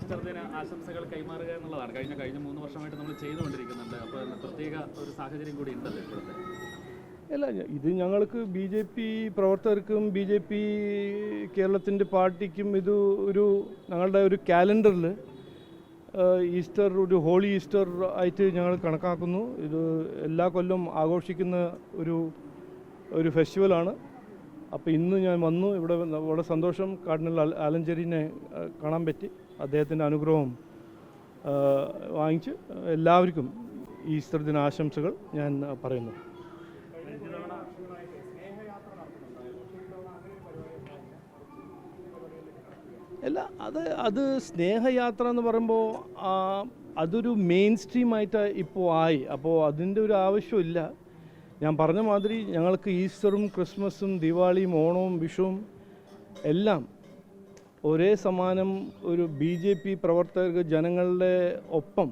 Easter ദിന ആശംസകൾ കൈമാറുക എന്നുള്ളതാണ്. കഴിഞ്ഞ കഴിഞ്ഞ മൂന്ന് വർഷമായിട്ട് നമ്മൾ ചെയ്തുകൊണ്ടിരിക്കുന്നുണ്ട്. അപ്പോൾ പ്രത്യേക ഒരു സാഹചര്യം കൂടി ഉണ്ടല്ലോ ഇപ്പോഴത്തെ. അല്ല ഇത് ഞങ്ങൾക്ക് ബി ജെ പി പ്രവർത്തകർക്കും ബി ജെ പി കേരളത്തിന്റെ പാർട്ടിക്കും ഇത് ഒരു ഞങ്ങളുടെ ഒരു കാലണ്ടറിൽ ഈസ്റ്റർ ഒരു ഹോളി ഈസ്റ്റർ ആയിട്ട് ഞങ്ങൾ കണക്കാക്കുന്നു. ഇത് എല്ലാ കൊല്ലം ആഘോഷിക്കുന്ന ഒരു ഒരു ഫെസ്റ്റിവലാണ്. അപ്പോൾ ഇന്ന് ഞാൻ വന്നു. ഇവിടെ വളരെ സന്തോഷം. കാർഡിനൽ ആലഞ്ചേരിനെ കാണാൻ പറ്റി. അദ്ദേഹത്തിന്റെ അനുഗ്രഹവും വാങ്ങിച്ച് എല്ലാവർക്കും ഈസ്റ്റർ ദിന ആശംസകൾ ഞാൻ പറയുന്നു. അല്ല അത് അത് സ്നേഹയാത്ര എന്ന് പറയുമ്പോൾ അതൊരു മെയിൻ സ്ട്രീമായിട്ട് ഇപ്പോൾ ആയി. അപ്പോൾ അതിന്റെ ഒരു ആവശ്യമില്ല. ഞാൻ പറഞ്ഞ മാതിരി ഞങ്ങൾക്ക് ഈസ്റ്ററും ക്രിസ്മസും ദിവാളിയും ഓണവും വിഷുവും എല്ലാം ഒരേ സമാനം ഒരു ബി ജെ പി പ്രവർത്തകർക്ക് ജനങ്ങളുടെ ഒപ്പം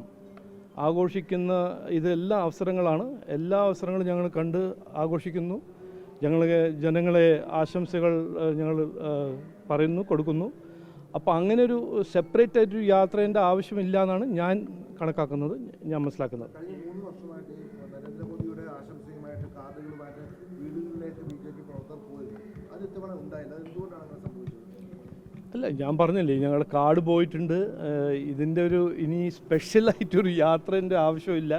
ആഘോഷിക്കുന്ന ഇതെല്ലാ അവസരങ്ങളാണ്. എല്ലാ അവസരങ്ങളും ഞങ്ങൾ കണ്ട് ആഘോഷിക്കുന്നു. ഞങ്ങൾ ജനങ്ങളെ ആശംസകൾ ഞങ്ങൾ പറയുന്നു കൊടുക്കുന്നു. അപ്പോൾ അങ്ങനെ ഒരു സെപ്പറേറ്റ് ആയിട്ടൊരു യാത്രേന്റെ ആവശ്യമില്ല എന്നാണ് ഞാൻ കണക്കാക്കുന്നത് ഞാൻ മനസ്സിലാക്കുന്നത്. ആശംസയുമായിട്ട് കാർഡുകളുമായിട്ട് വീടുകളിലേക്ക് പ്രവർത്തകർ പോയി അത് ഇത്തവണ അല്ല ഞാൻ പറഞ്ഞില്ലേ ഞങ്ങൾ കാട് പോയിട്ടുണ്ട്. ഇതിന്റെ ഒരു ഇനി സ്പെഷ്യലായിട്ടൊരു യാത്രേന്റെ ആവശ്യമില്ല.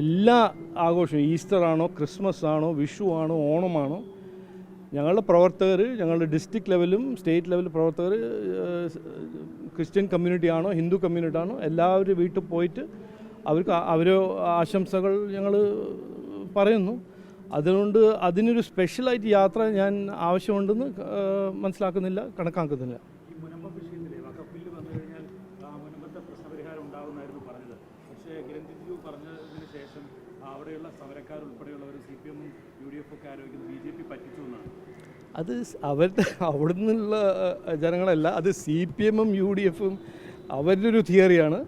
എല്ലാ ആഘോഷവും ഈസ്റ്റർ ആണോ ക്രിസ്മസ് ആണോ വിഷു ആണോ ഓണമാണോ ഞങ്ങളുടെ പ്രവർത്തകർ ഞങ്ങളുടെ ഡിസ്ട്രിക്ട് ലെവലും സ്റ്റേറ്റ് ലെവൽ പ്രവർത്തകർ ക്രിസ്ത്യൻ കമ്മ്യൂണിറ്റി ആണോ ഹിന്ദു കമ്മ്യൂണിറ്റി ആണോ എല്ലാവരും വീട്ടിൽ പോയിട്ട് അവർക്ക് അവരോ ആശംസകൾ ഞങ്ങൾ പറയുന്നു. അതുകൊണ്ട് അതിനൊരു സ്പെഷ്യലായിട്ട് യാത്ര ഞാൻ ആവശ്യമുണ്ടെന്ന് മനസ്സിലാക്കുന്നില്ല കണക്കാക്കുന്നില്ല. അവിടെയുള്ള സി പി എമ്മും യു ഡി എഫ് ഒക്കെ ആരോപിക്കുന്നത് ബി ജെ പി പറ്റിച്ചു എന്നാണ് അത് അവരുടെ അവിടെ നിന്നുള്ള ജനങ്ങളല്ല അത് സി പി എമ്മും യു ഡി എഫും അവരുടെ ഒരു തിയറിയാണ്.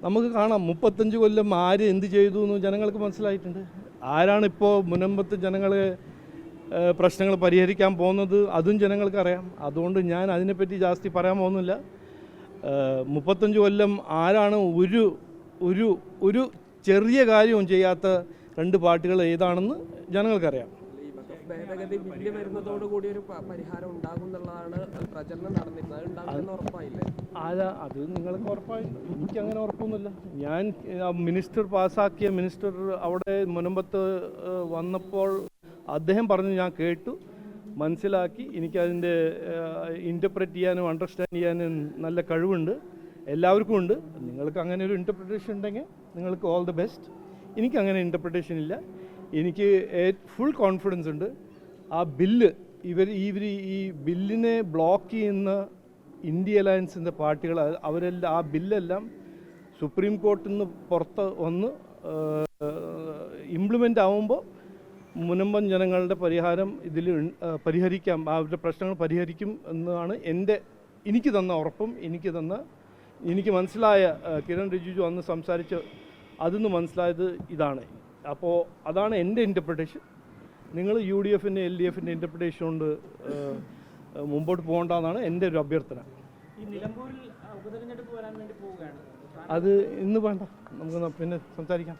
നമുക്ക് കാണാം മുപ്പത്തഞ്ച് കൊല്ലം ആര് എന്ത് ചെയ്തു എന്ന് ജനങ്ങൾക്ക് മനസ്സിലായിട്ടുണ്ട്. ആരാണ് ഇപ്പോൾ മുനമ്പത്ത് ജനങ്ങൾ പ്രശ്നങ്ങൾ പരിഹരിക്കാൻ പോകുന്നത്? അതും ജനങ്ങൾക്കറിയാം. അതുകൊണ്ട് ഞാൻ അതിനെപ്പറ്റി ജാസ്തി പറയാൻ പോകുന്നില്ല. മുപ്പത്തഞ്ച് കൊല്ലം ആരാണ് ഒരു ഒരു ഒരു ചെറിയ കാര്യവും ചെയ്യാത്ത രണ്ട് പാർട്ടികൾ ഏതാണെന്ന് ജനങ്ങൾക്കറിയാം. ഭേദഗതി ബില്ല് വരുന്നതോടുകൂടി ഒരു പരിഹാരം ഉണ്ടാകും പ്രചരണം നടന്നിരുന്നത് അത് ഉറപ്പായില്ലേ? ആരാ? അത് നിങ്ങൾക്ക് ഉറപ്പായി. എനിക്ക് അങ്ങനെ ഉറപ്പൊന്നുമില്ല. ഞാൻ മിനിസ്റ്റർ പാസ്സാക്കിയ മിനിസ്റ്റർ അവിടെ മുനമ്പത്ത് വന്നപ്പോൾ അദ്ദേഹം പറഞ്ഞു ഞാൻ കേട്ടു. മനസ്സിലാക്കി. എനിക്കതിന്റെ ഇന്റർപ്രറ്റ് ചെയ്യാനും അണ്ടർസ്റ്റാൻഡ് ചെയ്യാനും നല്ല കഴിവുണ്ട്. എല്ലാവർക്കും ഉണ്ട്. നിങ്ങൾക്ക് അങ്ങനെ ഒരു ഇന്റർപ്രിട്ടേഷൻ ഉണ്ടെങ്കിൽ നിങ്ങൾക്ക് ഓൾ ദി ബെസ്റ്റ് എനിക്ക് അങ്ങനെ ഇന്റർപ്രിട്ടേഷൻ ഇല്ല. എനിക്ക് ഫുൾ കോൺഫിഡൻസ് ഉണ്ട്. ആ ബില്ല് ഇവർ ഇവർ ഈ ബില്ലിനെ ബ്ലോക്ക് ചെയ്യുന്ന ഇന്ത്യ അലയൻസിന്റെ പാർട്ടികൾ അവരെല്ലാം ആ ബില്ലെല്ലാം സുപ്രീം കോർട്ടിൽ നിന്ന് പുറത്ത് വന്ന് ഇംപ്ലിമെന്റ് ആവുമ്പോൾ മുനമ്പൻ ജനങ്ങളുടെ പരിഹാരം ഇതിൽ പരിഹരിക്കാം. അവരുടെ പ്രശ്നങ്ങൾ പരിഹരിക്കും എന്നാണ് എന്റെ എനിക്ക് തന്ന ഉറപ്പും എനിക്ക് തന്ന എനിക്ക് മനസ്സിലായ കിരൺ റിജിജു അന്ന് സംസാരിച്ച് അതിന്ന് മനസ്സിലായത് ഇതാണ്. അപ്പോൾ അതാണ് എന്റെ ഇന്റർപ്രിട്ടേഷൻ നിങ്ങൾ യു ഡി എഫിന്റെ എൽ ഡി എഫിന്റെ ഇന്റർപ്രിട്ടേഷൻ കൊണ്ട് മുമ്പോട്ട് പോകേണ്ടതെന്നാണ് എന്റെ ഒരു അഭ്യർത്ഥന. ഈ നിലമ്പൂരിൽ ആ, ഉപതെരഞ്ഞെടുപ്പ് വരാൻ വേണ്ടി പോവുകയാണ്. അത് ഇന്ന് വേണ്ട. നമുക്ക് പിന്നെ സംസാരിക്കാം.